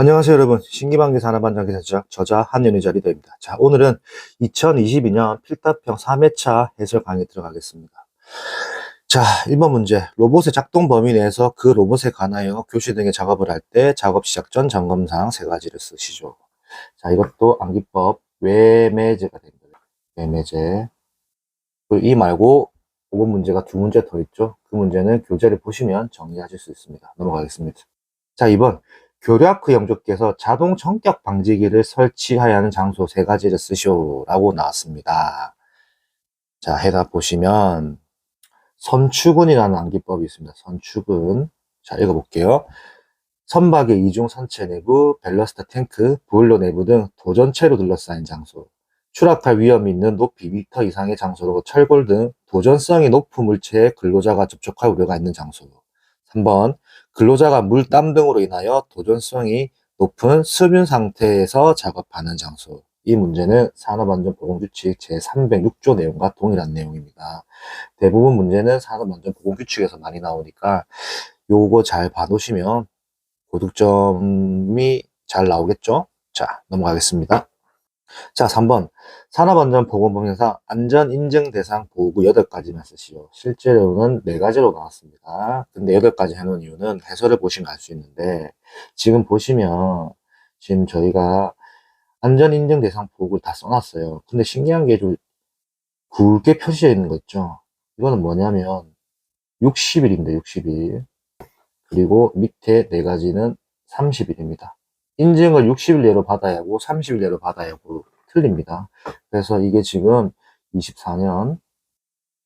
안녕하세요 여러분. 신기방기 산업안전 기사자 저자 한연희자 리더입니다. 자 오늘은 2022년 필답형 3회차 해설 강의 들어가겠습니다. 자 1번 문제. 로봇의 작동 범위 내에서 그 로봇에 관하여 교시 등의 작업을 할 때 작업 시작 전 점검사항 세 가지를 쓰시죠. 자 이것도 암기법 외매제가 됩니다. 외매제. 이 말고 5번 문제가 두 문제 더 있죠. 그 문제는 교재를 보시면 정리하실 수 있습니다. 넘어가겠습니다. 자 2번 교류아크 영조께서 자동 전격 방지기를 설치해야 하는 장소 세 가지를 쓰시오라고 나왔습니다. 자, 해답 보시면 선축은이라는 암기법이 있습니다. 선축은. 자, 읽어볼게요. 선박의 이중 선체 내부, 밸러스트 탱크, 보일러 내부 등 도전체로 둘러싸인 장소. 추락할 위험이 있는 높이 미터 이상의 장소로 철골 등 도전성이 높은 물체에 근로자가 접촉할 우려가 있는 장소. 3번 근로자가 물, 땀 등으로 인하여 도전성이 높은 수면 상태에서 작업하는 장소. 이 문제는 산업안전보건규칙 제306조 내용과 동일한 내용입니다. 대부분 문제는 산업안전보건규칙에서 많이 나오니까 요거 잘 봐두시면 고득점이 잘 나오겠죠? 자, 넘어가겠습니다. 자, 3번. 산업안전보건법령상 안전인증 대상 보호구 8가지만 쓰시오. 실제로는 4가지로 나왔습니다. 근데 8가지 해놓은 이유는 해설을 보시면 알 수 있는데, 지금 보시면, 지금 저희가 안전인증 대상 보호구를 다 써놨어요. 근데 신기한 게 좀 굵게 표시되어 있는 거 있죠? 이거는 뭐냐면, 60일입니다, 60일. 그리고 밑에 4가지는 30일입니다. 인증을 60일 내로 받아야 하고 30일 내로 받아야 하고 틀립니다. 그래서 이게 지금 24년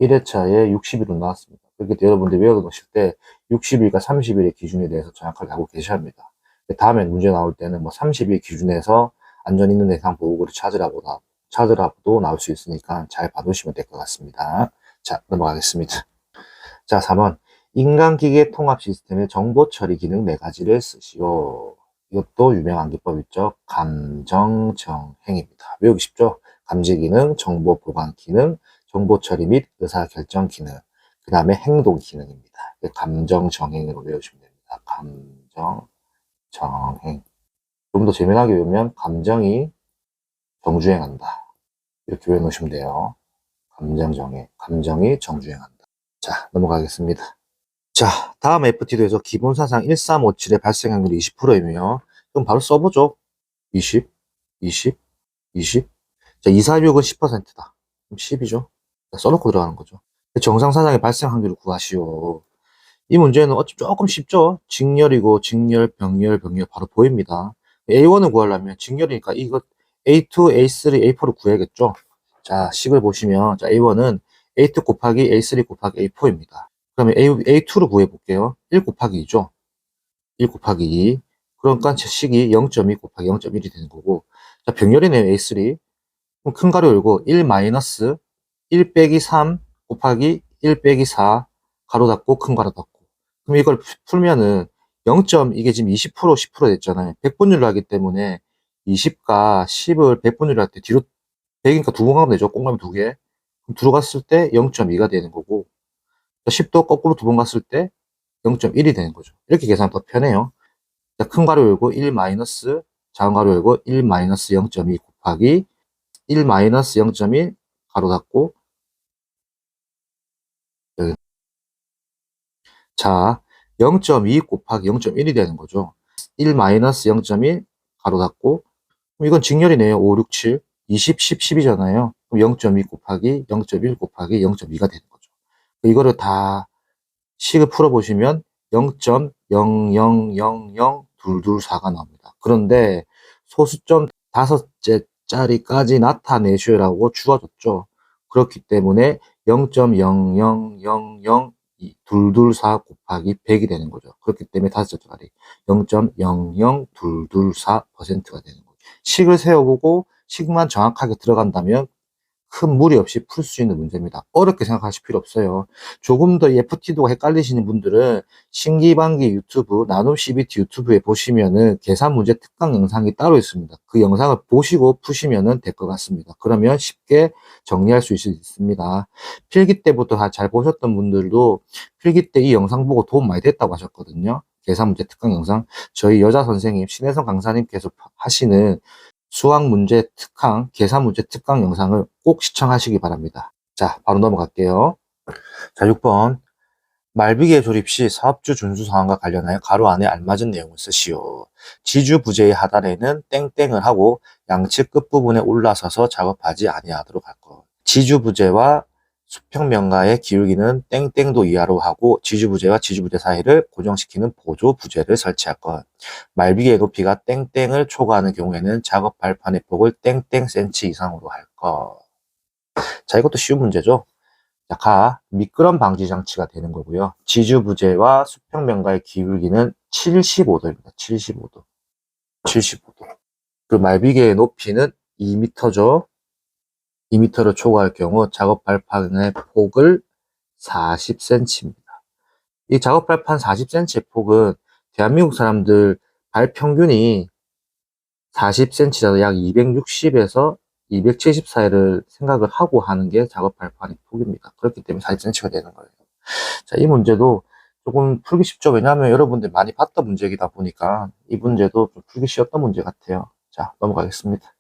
1회차에 60일로 나왔습니다. 그렇기 때문에 여러분들 외워놓으실 때 60일과 30일의 기준에 대해서 정확하게 알고 계셔야 합니다. 다음에 문제 나올 때는 뭐 30일 기준에서 안전 있는 대상 보호구를 찾으라고 나, 찾으라고도 나올 수 있으니까 잘 봐두시면 될 것 같습니다. 자, 넘어가겠습니다. 자, 3번. 인간기계 통합 시스템의 정보 처리 기능 4가지를 쓰시오. 이것도 유명한 기법 있죠. 감정정행입니다. 외우기 쉽죠? 감지 기능, 정보 보관 기능, 정보 처리 및 의사 결정 기능, 그 다음에 행동 기능입니다. 감정정행으로 외우시면 됩니다. 감정정행. 좀 더 재미나게 외우면 감정이 정주행한다. 이렇게 외워놓으시면 돼요. 감정정행. 감정이 정주행한다. 자, 넘어가겠습니다. 자, 다음 FT도에서 기본 사상 1357의 발생 확률이 20%이며, 그럼 바로 써보죠. 20, 20, 20. 자, 246은 10%다. 그럼 10이죠. 자, 써놓고 들어가는 거죠. 정상 사상의 발생 확률을 구하시오. 이 문제는 어찌 조금 쉽죠? 직렬이고, 직렬, 병렬, 병렬 바로 보입니다. A1을 구하려면 직렬이니까 이거 A2, A3, A4를 구해야겠죠? 자, 식을 보시면, 자, A1은 A2 곱하기 A3 곱하기 A4입니다. 그러면 A, A2로 구해볼게요. 1 곱하기 2죠. 1 곱하기 2. 그러니까 식이 0.2 곱하기 0.1이 되는 거고. 자, 병렬이네요. A3. 그럼 큰 가로 열고 1 마이너스 1 빼기 3 곱하기 1 빼기 4 가로 닫고 큰 가로 닫고. 그럼 이걸 풀면은 0. 이게 지금 20% 10% 됐잖아요. 100분율로 하기 때문에 20과 10을 100분율로 할 때 뒤로 100이니까 두 번 가면 되죠. 꽁가면 두 개. 그럼 들어갔을 때 0.2가 되는 거고 10도 거꾸로 두 번 갔을 때 0.1이 되는 거죠. 이렇게 계산 더 편해요. 큰 가로 열고 1 마이너스 작은 가로 열고 1 마이너스 0.2 곱하기 1 마이너스 0.1 가로 닫고 자 0.2 곱하기 0.1이 되는 거죠. 1 마이너스 0.1 가로 닫고 이건 직렬이네요. 5, 6, 7 20, 10, 10이잖아요. 그럼 0.2 곱하기 0.1 곱하기 0.2가 되는 거죠. 이거를 다 식을 풀어보시면 0.0000224가 나옵니다. 그런데 소수점 다섯째 짜리까지 나타내시라고 주어졌죠. 그렇기 때문에 0.0000224 곱하기 100이 되는 거죠. 그렇기 때문에 다섯째 짜리 0.00224%가 되는 거죠. 식을 세워보고 식만 정확하게 들어간다면 큰 무리 없이 풀 수 있는 문제입니다. 어렵게 생각하실 필요 없어요. 조금 더 FT도가 헷갈리시는 분들은 신기반기 유튜브, 나눔 CBT 유튜브에 보시면은 계산 문제 특강 영상이 따로 있습니다. 그 영상을 보시고 푸시면 될것 같습니다. 그러면 쉽게 정리할 수 있습니다. 필기 때부터 잘 보셨던 분들도 필기 때 이 영상 보고 도움 많이 됐다고 하셨거든요. 계산 문제 특강 영상 저희 여자 선생님 신혜성 강사님께서 하시는 수학 문제 특강, 계산 문제 특강 영상을 꼭 시청하시기 바랍니다. 자, 바로 넘어갈게요. 자, 6번. 말비계 조립 시 사업주 준수 사항과 관련하여 가로 안에 알맞은 내용을 쓰시오. 지주 부재의 하단에는 땡땡을 하고 양측 끝부분에 올라서서 작업하지 아니하도록 할 것. 지주 부재와 수평 명가의 기울기는 땡땡도 이하로 하고 지주 부재와 지주 부재 사이를 고정시키는 보조 부재를 설치할 것. 말비계의 높이가 땡땡을 초과하는 경우에는 작업 발판의 폭을 땡땡 센치 이상으로 할 것. 자, 이것도 쉬운 문제죠. 자, 가 미끄럼 방지 장치가 되는 거고요. 지주 부재와 수평 명가의 기울기는 75도입니다. 75도. 75도. 그 말비계의 높이는 2m죠. 2m를 초과할 경우 작업 발판의 폭을 40cm입니다. 이 작업 발판 40cm의 폭은 대한민국 사람들 발 평균이 40cm라도 약 260에서 270 사이를 생각을 하고 하는 게 작업 발판의 폭입니다. 그렇기 때문에 40cm가 되는 거예요. 자, 이 문제도 조금 풀기 쉽죠. 왜냐하면 여러분들 많이 봤던 문제이다 보니까 이 문제도 좀 풀기 쉬웠던 문제 같아요. 자, 넘어가겠습니다.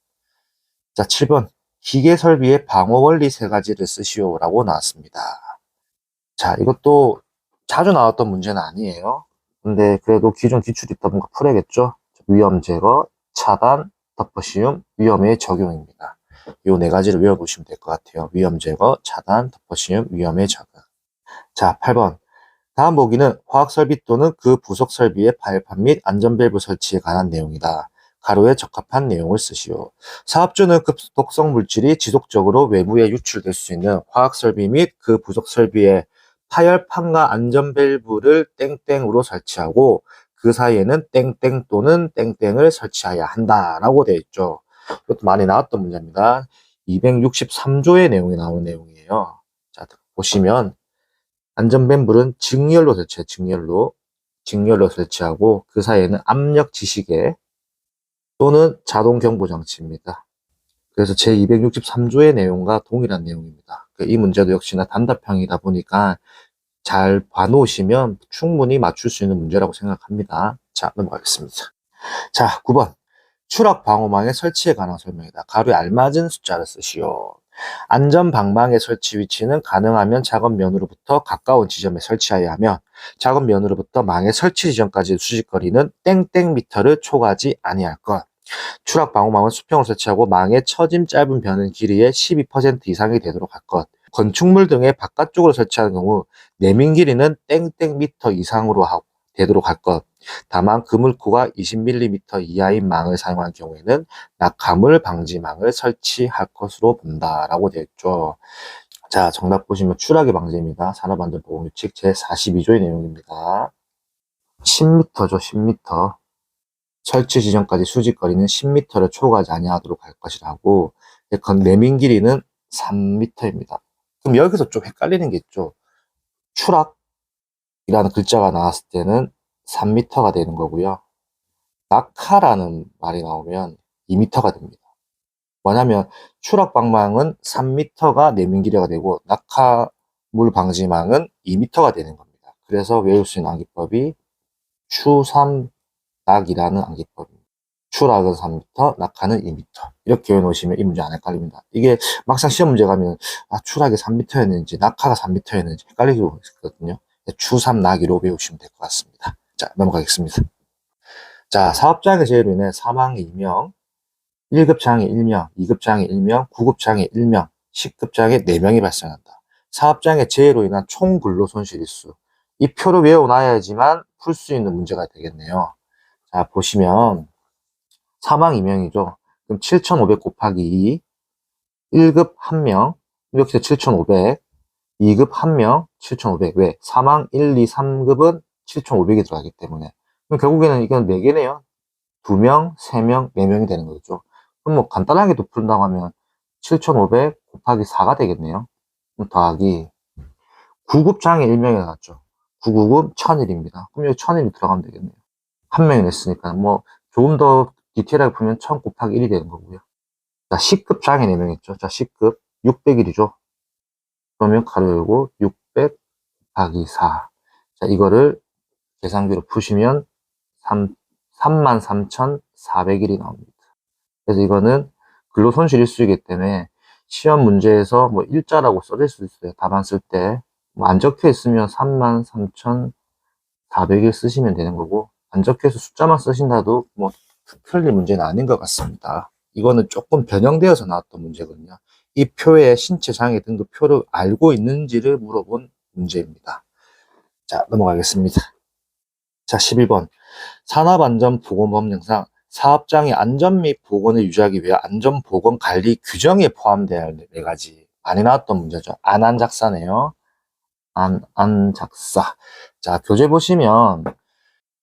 자, 7번. 기계 설비의 방어 원리 세 가지를 쓰시오라고 나왔습니다. 자, 이것도 자주 나왔던 문제는 아니에요. 근데 그래도 기존 기출이 있다 보니까 풀어야겠죠. 위험 제거, 차단, 덮어씌움, 위험의 적용입니다. 이 네 가지를 외워보시면 될 것 같아요. 위험 제거, 차단, 덮어씌움, 위험의 적용. 자, 8번. 다음 보기는 화학 설비 또는 그 부속 설비의 발판 및 안전밸브 설치에 관한 내용이다. 가로에 적합한 내용을 쓰시오. 사업주는 그 독성 물질이 지속적으로 외부에 유출될 수 있는 화학 설비 및 그 부속 설비의 파열판과 안전밸브를 땡땡으로 설치하고 그 사이에는 땡땡 또는 땡땡을 설치해야 한다라고 되어 있죠. 이것도 많이 나왔던 문제입니다. 263조의 내용이 나오는 내용이에요. 자, 보시면 안전밸브는 직렬로 설치해 직렬로 직렬로 설치하고 그 사이에는 압력 지시계 또는 자동 경보 장치입니다. 그래서 제 263조의 내용과 동일한 내용입니다. 그이 문제도 역시나 단답형이다 보니까 잘 봐놓으시면 충분히 맞출 수 있는 문제라고 생각합니다. 자, 넘어가겠습니다. 자, 9번. 추락 방호망의 설치에 관한 설명이다. 가로에 알맞은 숫자를 쓰시오. 안전 방망의 설치 위치는 가능하면 작업 면으로부터 가까운 지점에 설치해야 하며 작업 면으로부터 망의 설치 지점까지 수직거리는 땡땡 미터를 초과하지 아니할 것. 추락 방호망은 수평으로 설치하고 망의 처짐 짧은 변은 길이의 12% 이상이 되도록 할 것. 건축물 등의 바깥쪽으로 설치하는 경우 내민 길이는 땡땡 미터 이상으로 하고 되도록 할 것. 다만 그물코가 20mm 이하인 망을 사용할 경우에는 낙하물 방지망을 설치할 것으로 본다라고 되어 있죠. 자, 정답 보시면 추락의 방지입니다. 산업안전보건규칙 제42조의 내용입니다. 10m죠, 10m. 설치 지점까지 수직 거리는 10m를 초과하지 아니하도록 할 것이라고 예컨 내민 길이는 3m입니다. 그럼 여기서 좀 헷갈리는 게 있죠. 추락이라는 글자가 나왔을 때는 3m가 되는 거고요. 낙하라는 말이 나오면 2m가 됩니다. 뭐냐면 추락 방망은 3m가 내민 길이가 되고 낙하물 방지망은 2m가 되는 겁니다. 그래서 외울 수 있는 암기법이 추3 낙이라는 암기법입니다. 추락은 3m, 낙하는 2m. 이렇게 외워놓으시면 이 문제 안 헷갈립니다. 이게 막상 시험 문제 가면, 아, 추락이 3m였는지, 낙하가 3m였는지 헷갈리고 있거든요. 추3 낙이로 외우시면 될 것 같습니다. 자, 넘어가겠습니다. 자, 사업장의 재해로 인해 사망 2명, 1급 장애 1명, 2급 장애 1명, 9급 장애 1명, 10급 장애 4명이 발생한다. 사업장의 재해로 인한 총 근로 손실 일수. 이 표를 외워놔야지만 풀 수 있는 문제가 되겠네요. 자, 보시면 사망 2명이죠. 그럼 7,500 곱하기 2, 1급 1명, 여기서 7,500, 2급 1명, 7,500. 왜? 사망 1, 2, 3급은 7,500이 들어가기 때문에. 그럼 결국에는 이건 4개네요. 2명, 3명, 4명이 되는 거죠. 그럼 뭐 간단하게도 푼다고 하면 7,500 곱하기 4가 되겠네요. 그럼 더하기 9급 장애 1명이 나왔죠. 9급은 1000일입니다. 그럼 여기 1000일이 들어가면 되겠네요. 한 명이 냈으니까 뭐 조금 더 디테일하게 보면 1000 곱하기 1이 되는 거고요. 자, 10급 장애 4명 있죠. 자, 10급 600일이죠. 그러면 가로 열고 600 곱하기 4. 자, 이거를 계산기로 푸시면 3, 33,400일이 나옵니다. 그래서 이거는 근로 손실 일수이기 때문에 시험 문제에서 뭐 일자라고 써질 수 있어요. 답안 쓸 때. 뭐 안 적혀 있으면 33,400일 쓰시면 되는 거고, 안 적혀 있어 숫자만 쓰신다도 뭐 틀린 문제는 아닌 것 같습니다. 이거는 조금 변형되어서 나왔던 문제거든요. 이 표의 신체 장애 등급 표를 알고 있는지를 물어본 문제입니다. 자, 넘어가겠습니다. 자, 11번. 산업안전보건법령상 사업장의 안전 및 보건을 유지하기 위해 안전보건관리 규정에 포함되어야 할 네 가지. 많이 나왔던 문제죠. 안안작사네요. 안, 안작사. 자, 교재 보시면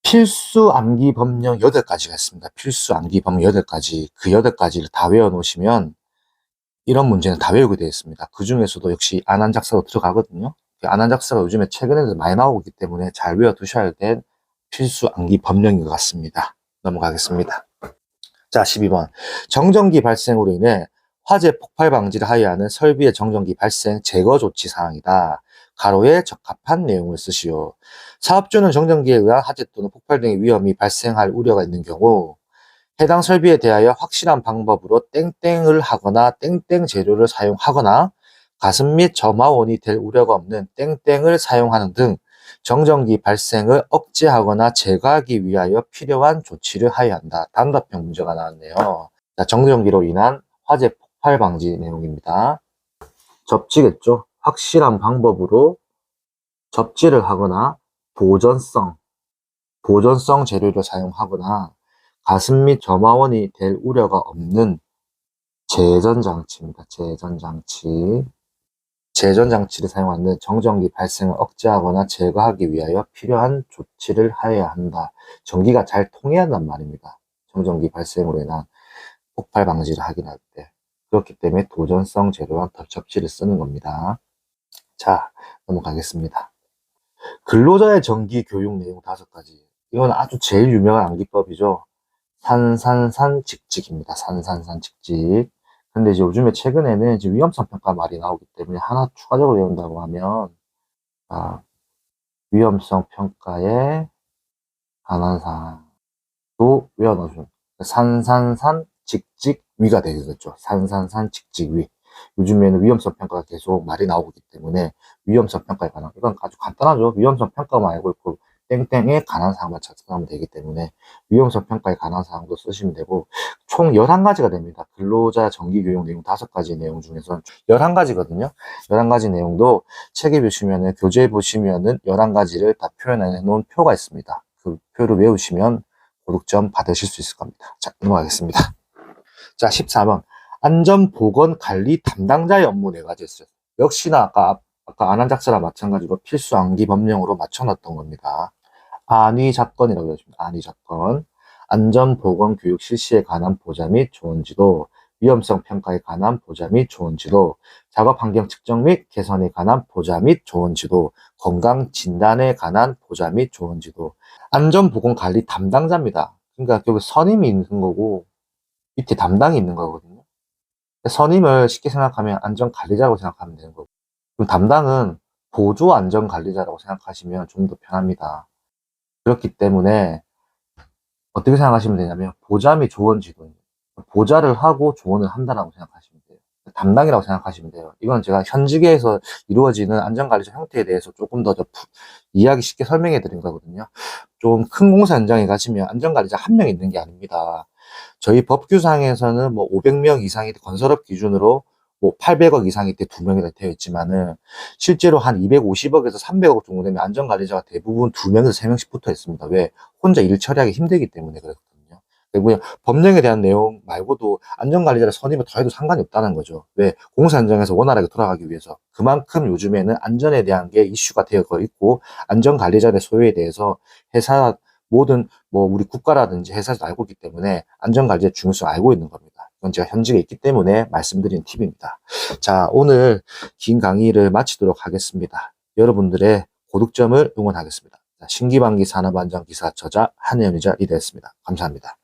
필수 암기 법령 8가지가 있습니다. 필수 암기 법령 8가지. 그 8가지를 다 외워놓으시면 이런 문제는 다 외우게 되어 있습니다. 그 중에서도 역시 안한 작사로 들어가거든요. 안한 작사가 요즘에 최근에도 많이 나오고 있기 때문에 잘 외워두셔야 될 필수 암기 법령인 것 같습니다. 넘어가겠습니다. 자, 12번. 정전기 발생으로 인해 화재 폭발 방지를 하여야 하는 설비의 정전기 발생 제거 조치 사항이다. 가로에 적합한 내용을 쓰시오. 사업주는 정전기에 의한 화재 또는 폭발 등의 위험이 발생할 우려가 있는 경우 해당 설비에 대하여 확실한 방법으로 땡땡을 하거나 땡땡 재료를 사용하거나 가습 및 점화원이 될 우려가 없는 땡땡을 사용하는 등 정전기 발생을 억제하거나 제거하기 위하여 필요한 조치를 하여야 한다. 단답형 문제가 나왔네요. 자, 정전기로 인한 화재 폭발 방지 내용입니다. 접지겠죠. 확실한 방법으로 접지를 하거나 보존성, 보존성 재료를 사용하거나 가습 및 점화원이 될 우려가 없는 제전장치입니다. 제전장치. 제전장치를 사용하는 정전기 발생을 억제하거나 제거하기 위하여 필요한 조치를 하여야 한다. 전기가 잘 통해야 한단 말입니다. 정전기 발생으로 인한 폭발 방지를 하긴 할 때. 그렇기 때문에 도전성 재료와 접지를 쓰는 겁니다. 자, 넘어가겠습니다. 근로자의 정기 교육 내용 다섯 가지. 이건 아주 제일 유명한 암기법이죠. 산산산 직직입니다. 산산산 직직. 근데 이제 요즘에 최근에는 이제 위험성 평가 말이 나오기 때문에 하나 추가적으로 외운다고 하면, 아, 위험성 평가에 관한 사항도 외워놓으면 산산산 직직 위가 되겠죠. 산산산 직직 위. 요즘에는 위험성 평가가 계속 말이 나오고 있기 때문에 위험성 평가에 관한 이건 아주 간단하죠. 위험성 평가만 알고 있고 땡땡에 관한 사항만 작성하면 되기 때문에 위험성 평가에 관한 사항도 쓰시면 되고 총 11가지가 됩니다. 근로자 정기 교육 내용 5가지 내용 중에서 11가지거든요. 11가지 내용도 책에 보시면은 교재에 보시면은 11가지를 다 표현해 놓은 표가 있습니다. 그 표를 외우시면 고득점 받으실 수 있을 겁니다. 자, 넘어가겠습니다. 자, 14번. 안전보건관리 담당자의 업무 네 가지 있어요. 역시나 아까, 아까 안한작사랑 마찬가지로 필수 암기 법령으로 맞춰놨던 겁니다. 안위작건이라고 해줍니다. 안위작건. 안전보건 교육 실시에 관한 보자 및 조언 지도, 위험성 평가에 관한 보자 및 조언 지도, 작업 환경 측정 및 개선에 관한 보자 및 조언 지도, 건강 진단에 관한 보자 및 조언 지도, 안전보건 관리 담당자입니다. 그러니까 여기 선임이 있는 거고, 밑에 담당이 있는 거거든요. 선임을 쉽게 생각하면 안전관리자라고 생각하면 되는 거고, 그럼 담당은 보조 안전관리자라고 생각하시면 좀 더 편합니다. 그렇기 때문에 어떻게 생각하시면 되냐면 보자 및 조언 지도 보자를 하고 조언을 한다라고 생각하시면. 담당이라고 생각하시면 돼요. 이건 제가 현직에서 이루어지는 안전관리자 형태에 대해서 조금 더, 더 이해하기 쉽게 설명해 드린 거거든요. 좀 큰 공사 현장에 가시면 안전관리자 한 명 있는 게 아닙니다. 저희 법규상에서는 뭐 500명 이상이 건설업 기준으로 뭐 800억 이상일 때두 명이 되어 있지만은 실제로 한 250억에서 300억 정도 되면 안전관리자가 대부분 두 명에서 세 명씩 붙어 있습니다. 왜? 혼자 일 처리하기 힘들기 때문에 그리고 법령에 대한 내용 말고도 안전관리자를 선임을 더해도 상관이 없다는 거죠. 왜? 공사 현장에서 원활하게 돌아가기 위해서 그만큼 요즘에는 안전에 대한 게 이슈가 되어 있고 안전관리자의 소유에 대해서 회사 모든 뭐 우리 국가라든지 회사에서 알고 있기 때문에 안전관리의 중요성을 알고 있는 겁니다. 이건 제가 현직에 있기 때문에 말씀드린 팁입니다. 자, 오늘 긴 강의를 마치도록 하겠습니다. 여러분들의 고득점을 응원하겠습니다. 신기방기 산업안전기사 저자 한혜연이자 리더였습니다. 감사합니다.